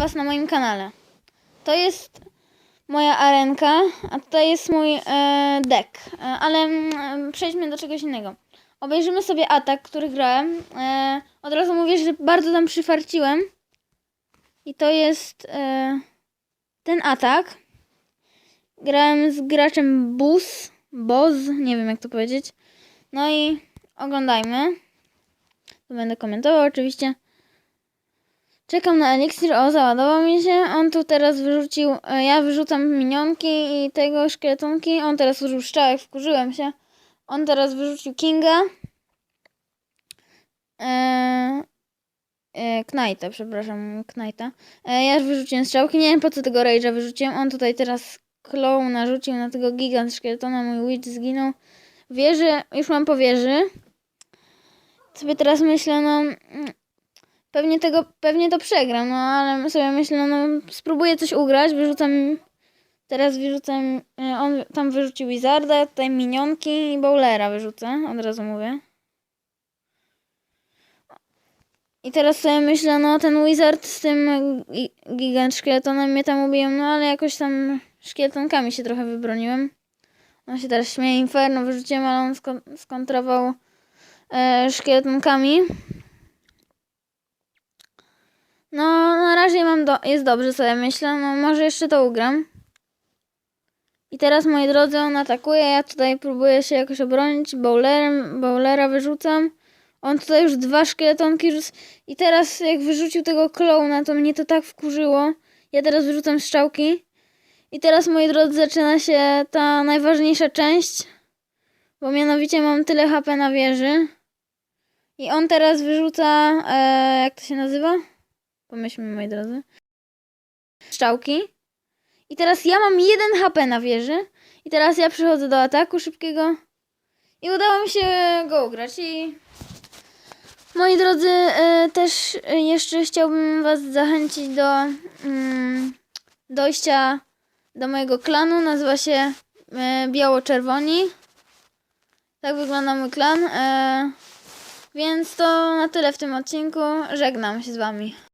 Was na moim kanale. To jest moja arenka, a tutaj jest mój e, deck. E, ale mm, przejdźmy do czegoś innego. Obejrzymy sobie atak, który grałem. E, od razu mówię, że bardzo tam przyfarciłem. I to jest e, ten atak. Grałem z graczem Bus, Boz, nie wiem jak to powiedzieć. No i oglądajmy. To będę komentował oczywiście. Czekam na eliksir. O, załadował mi się. On tu teraz wyrzucił. e, Ja wyrzucam minionki i tego szkieletonki. On teraz użył strzałek, wkurzyłem się. On teraz wyrzucił Kinga. Eee, e, Knajta, przepraszam, Knajta. E, ja wyrzuciłem strzałki. Nie wiem po co tego Rage'a wyrzuciłem. On tutaj teraz Claw narzucił na tego gigant szkieletona. Mój Witch zginął. Wieży, już mam po wieży. Sobie teraz myślę, no. Pewnie tego, pewnie to przegram, no ale sobie myślę, no spróbuję coś ugrać, wyrzucam, teraz wyrzucam, e, on tam wyrzucił Wizarda, tutaj minionki i Bowlera wyrzucę, od razu mówię. I teraz sobie myślę, no ten Wizard z tym gi- gigant szkieletonem mnie tam ubiją, no ale jakoś tam szkieletonkami się trochę wybroniłem. On się teraz śmieje, Inferno wyrzuciłem, ale on skon- skontrował e, szkieletonkami. No, na razie mam do... jest dobrze sobie myślę. No, może jeszcze to ugram. I teraz, moi drodzy, on atakuje. Ja tutaj próbuję się jakoś obronić. Bowlerem, bowlera wyrzucam. On tutaj już dwa szkieletonki rzuc... I teraz, jak wyrzucił tego klona, to mnie to tak wkurzyło. Ja teraz wyrzucam strzałki. I teraz, moi drodzy, zaczyna się ta najważniejsza część. Bo mianowicie mam tyle HP na wieży. I on teraz wyrzuca... E, jak to się nazywa? Pomyślmy, moi drodzy. Strzałki. I teraz ja mam jeden HP na wieży. I teraz ja przechodzę do ataku szybkiego. I udało mi się go ugrać. I moi drodzy, e, też jeszcze chciałbym Was zachęcić do mm, dojścia do mojego klanu. Nazywa się e, Biało-Czerwoni. Tak wygląda mój klan. E, więc to na tyle w tym odcinku. Żegnam się z Wami.